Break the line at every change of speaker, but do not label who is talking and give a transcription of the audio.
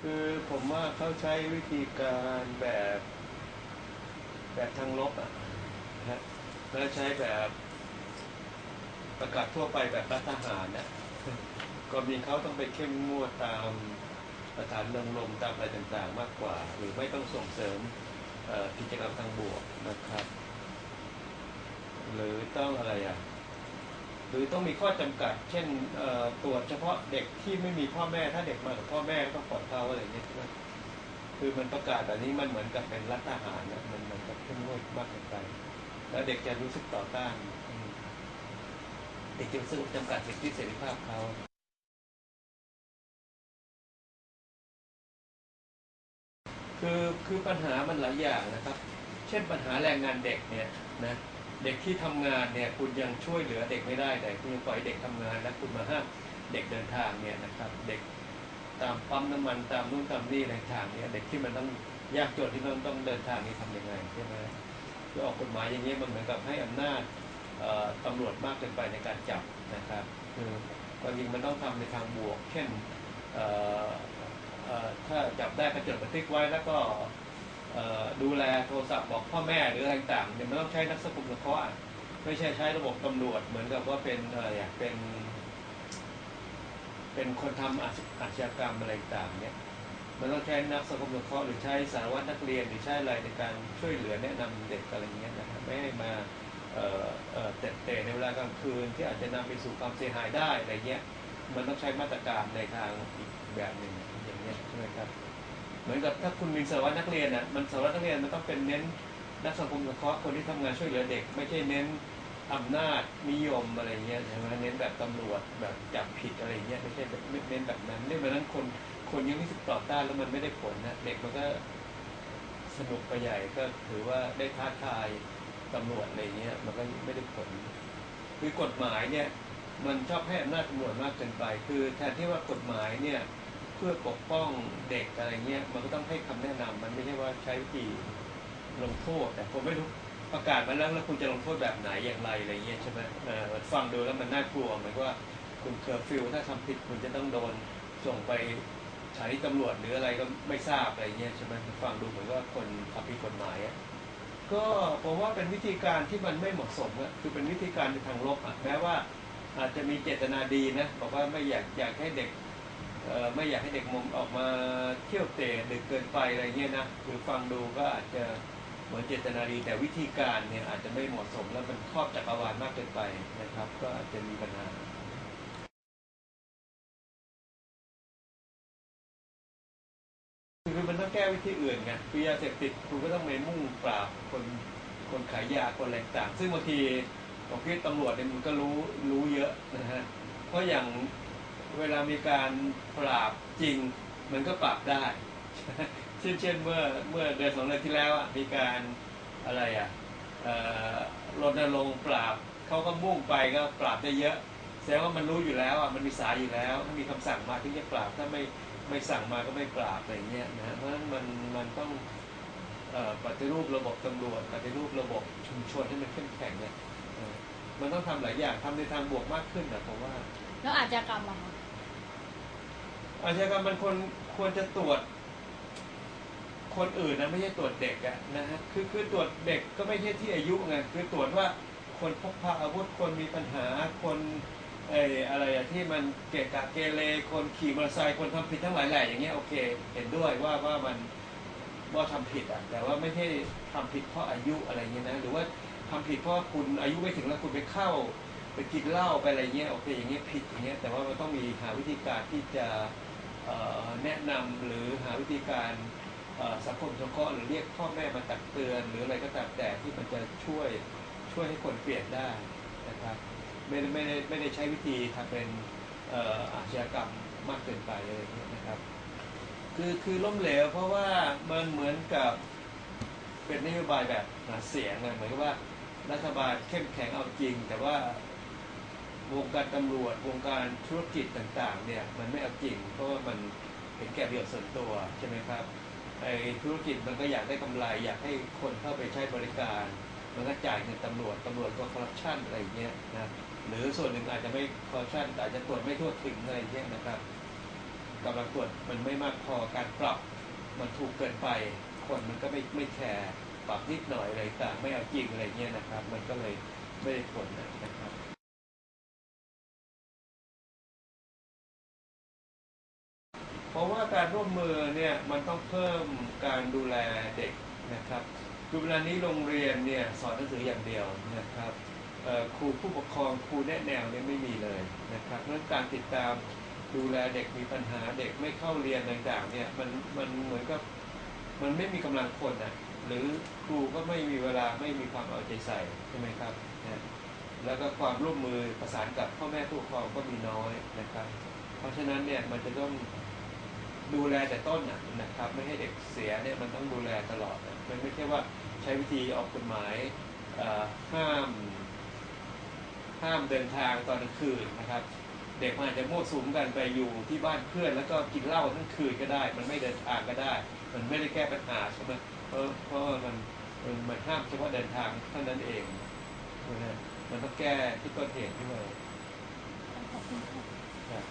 คือผมว่าเขาใช้วิธีการแบบแบบทางลบอะนะฮะแล้วใช้แบบประกาศทั่วไปแบบรัฐทหารนะก็มีเขาต้องไปเข้มงวดตามสถานดำรงตามอะไรต่างๆ มากกว่า หรือไม่ต้องส่งเสริม กิจกรรมทางบวกนะครับ หรือต้องอะไรอะหรือต้องมีข้อจำกัด เช่นตรวจเฉพาะเด็กที่ไม่มีพ่อแม่ ถ้าเด็กมากับพ่อแม่ก็ต้องปลอดเขาอะไรอย่างเงี้ยใช่ไหมคือมันประกาศแบบนี้มันเหมือนกับเป็นรัฐทหารนะมันมือนกับเข้มงวดมากเกินไป แล้วเด็กจะรู้สึกต่อต้านเด็กจะรู้สึกจำกัดสิทธิเสรีภาพเขา คือคือปัญหามันหลายอย่างนะครับ เช่นปัญหาแรงงานเด็กเนี่ยนะเด็กที่ทำงานเนี่ยคุณยังช่วยเหลือเด็กไม่ได้แต่คุณยังปล่อยเด็กทำงาน แล้วคุณมาห้ามเด็กเดินทางเนี่ยนะครับเด็กตามปั๊มน้ำมันตามนู่นตามนี่อะไรทางเนี่ยเด็กที่มันต้องยากจนที่มันต้องเดินทางนี่ทำยังไงใช่ไหมคือออกกฎหมายอย่างนี้ยมันเหมือนกับให้อำนาจตำรวจมากเกินไปในการจับนะครับคือความจริงมันต้องทำในทางบวก เช่นเอ่อ ถ้าจับได้ก็จดบันทึกไว้แล้วก็ดูแลโทรศัพท์บอกพ่อแม่หรืออะไรต่างๆเนี่ยมันต้องใช้นักสกุลสงเคราะห์ไม่ใช่ใช้ระบบตำรวจเหมือนกับว่าเป็นอะไรอะเป็น เป็นคนทำอาชอาชญากรรมอะไรต่างเนี่ยมันต้องใช้นักสังคมสงเคราะห์หรือใช้สารวัตรนักเรียนหรือใช้อะไรในการช่วยเหลือแนะนำเด็กอะไรเงี้ยนะครับไม่ให้มาเตะเตะในเวลากลางคืนที่อาจจะนำไปสู่ความเสียหายได้อะไรเงี้ยมันต้องใช้มาตรการในทางอีกแบบหนึ่ง เงี้ยใช่ไหมครับ เหมือนกับถ้าคุณมีสารวัตรนักเรียนอะมันสารวัตรนักเรียนมันต้องเป็นเน้นนักสังคมสงเคราะห์คนที่ทำงานช่วยเหลือเด็ก ไม่ใช่เน้นอำนาจนิยมอะไรเงี้ยใช่ไหมเน้นแบบตำรวจแบบจับผิดอะไรเงี้ยไม่ใช่แบบเน้นแบบนั้นเน้นแบบนั้นคนคนยังรู้สึกต่อต้านแล้วมันไม่ได้ผลนะเด็กมันก็สนุกไปใหญ่ก็ถือว่าได้ท้าทายตำรวจอะไรเงี้ยมันก็ไม่ได้ผล คือกฎหมายเนี่ย มันชอบให้อำนาจตำรวจมากเกินไป คือแทนที่ว่ากฎหมายเนี่ย พื่อปกป้องเด็กอะไรเงี้ยมันก็ต้องให้คำแนะนำมันไม่ใช่ว่าใช้วิธีลงโทษ แต่ผมไม่รู้ประกาศมาแล้วแล้วคุณจะลงโทษแบบไหนอย่างไรอะไรเงี้ยใช่ไหมเออฟังดูแล้วมันน่ากลัวเหมือนว่าคุณเคอร์ฟิวถ้าทำผิดคุณจะต้องโดนส่งไปสถานีตำรวจหรืออะไรก็ไม่ทราบอะไรเงี้ยใช่ไหมฟังดูเหมือนว่าคนทำผิดกฎหมายอะก็ผมว่าเป็นวิธีการที่มันไม่เหมาะสมอะคือเป็นวิธีการในทางลบอะแม้ว่าอาจจะมีเจตนาดีนะบอกว่าไม่อยากอยากให้เด็ก ไม่อยากให้เด็กมุมออกมาเที่ยวเตะดึกเกินไปอะไรเงี้ยนะหรือฟังดูก็อาจจะเหมือนเจตนาดีแต่วิธีการเนี่ยอาจจะไม่เหมาะสมแล้วมันครอบจักรวาลมากเกินไปนะครับ ก็อาจจะมีปัญหาคือมันต้องแก้วิธีอื่นไงคือยาเสพติดคุณก็ต้องไปมุ่งปราบคนคนขายยาคนอะไรต่างซึ่งบางทีผมคิดตำรวจเนี่ยมันก็รู้รู้เยอะนะฮะเพราะอย่าง เวลามีการปราบจริงมันก็ปราบได้ เช่นเช่นเมื่อเมื่อเดือนสองเดือนที่แล้วมีการอะไรอะรณรงค์ปราบเขาก็มุ่งไปก็ปราบได้เยอะแสดงว่ามันรู้อยู่แล้วอะมันมีสายอยู่แล้วถ้ามีคำสั่งมาถึงจะปราบถ้าไม่ไม่สั่งมาก็ไม่ปราบอะไรเงี้ยนะเพราะฉะนั้นมันมันต้องปฏิรูประบบตำรวจปฏิรูประบบชุมชนให้มันเข้มแข็งเนี่ยมันต้องทำหลายอย่างทำในทางบวกมากขึ้นนะผมว่า
แล้วอาชญากรรมอะคะ
อาชญากรรมมันควรควรจะตรวจคนอื่นนะไม่ใช่ตรวจเด็กอะนะฮะคือคือตรวจเด็กก็ไม่ใช่ที่อายุไงคือตรวจว่าคนพกพาอาวุธคนมีปัญหาคนเอออะไรอะที่มันเกะกะเกเรคนขี่มอเตอร์ไซค์คนทำผิดทั้งหลายแหล่อย่างเงี้ยโอเค เห็นด้วยว่าว่ามันว่าทำผิดอะแต่ว่าไม่ใช่ทำผิดเพราะอายุอะไรเงี้ยนะหรือว่าทำผิดเพราะคุณอายุไม่ถึงแล้วคุณไปเข้า ไปกินเหล้าไปอะไรเงี้ยโอเคอย่างเงี้ยผิดอย่างเงี้ยแต่ว่ามันต้องมีหาวิธีการที่จะ แนะนำหรือหาวิธีการสังคมสงเคราะห์หรือเรียกพ่อแม่มาตักเตือน หรืออะไรก็ตามแต่ที่มันจะช่วยช่วยให้คนเปลี่ยนได้นะครับไม่ได้ไม่ได้ไม่ได้ใช้วิธีทำเป็นอาชญากรรมมากเกินไปอะไรเงี้ยนะครับ คือคือล้มเหลวเพราะว่ามันเหมือนกับเป็นนโยบายแบบหาเสียงไงเหมือนกับว่ารัฐบาลเข้มแข็งเอาจริง แต่ว่า วงการตำรวจวงการธุรกิจต่างๆเนี่ยมันไม่เอาจริง เพราะว่ามันเห็นแก่ประโยชน์ส่วนตัวใช่ไหมครับไอ้ธุรกิจมันก็อยากได้กำไร อยากให้คนเข้าไปใช้บริการ มันก็จ่ายเงินตำรวจตำรวจก็คอร์รัปชันอะไรเงี้ยนะหรือส่วนหนึ่งอาจจะไม่คอร์รัปชันแต่อาจจะตรวจไม่ทั่วถึงอะไรเงี้ยนะครับกำลังตรวจมันไม่มากพอการปรับมันถูกเกินไป คนมันก็ไม่ไม่แคร์ปรับนิดหน่อยอะไรต่างไม่เอาจริงอะไรเงี้ยนะครับ มันก็เลยไม่ได้ผลนะครับ เพราะว่าการร่วมมือเนี่ยมันต้องเพิ่มการดูแลเด็กนะครับดูเวลานี้โรงเรียนเนี่ยสอนหนังสืออย่างเดียวนะครับครูผู้ปกครองครูแนะแนวเนี่ยไม่มีเลยนะครับเราะฉะนั้นการติดตามดูแลเด็กมีปัญหาเด็กไม่เข้าเรียนต่างๆเนี่ยมันมันเหมือนกับมันไม่มีกำลังคนนะหรือครูก็ไม่มีเวลาไม่มีความเอาใจใส่ใช่ไหมครับนะแล้วก็ความร่วมมือประสานกับพ่อแม่ผู้ปกครองก็มีน้อยนะครับ เพราะฉะนั้นเนี่ยมันจะต้อง ดูแลแต่ต้นน่ะนะครับ ไม่ให้เด็กเสียเนี่ยมันต้องดูแลตลอดนะมันไม่ใช่ว่าใช้วิธีออกกฎหมายเอ่อห้ามห้ามเดินทางตอนกลางคืนนะครับ เด็กมันอาจจะมั่วสุมกันไปอยู่ที่บ้านเพื่อน แล้วก็กินเหล้าทั้งคืนก็ได้ มันไม่เดินทางก็ได้ มันไม่ได้แก้ปัญหาใช่ไหมเพราะเพราะว่ามันมันมันห้ามเฉพาะเดินทางเท่านั้นเองนะมันต้องแก้ที่ต้นเหตุด้วย
ขอบคุณค่ะ
ครับ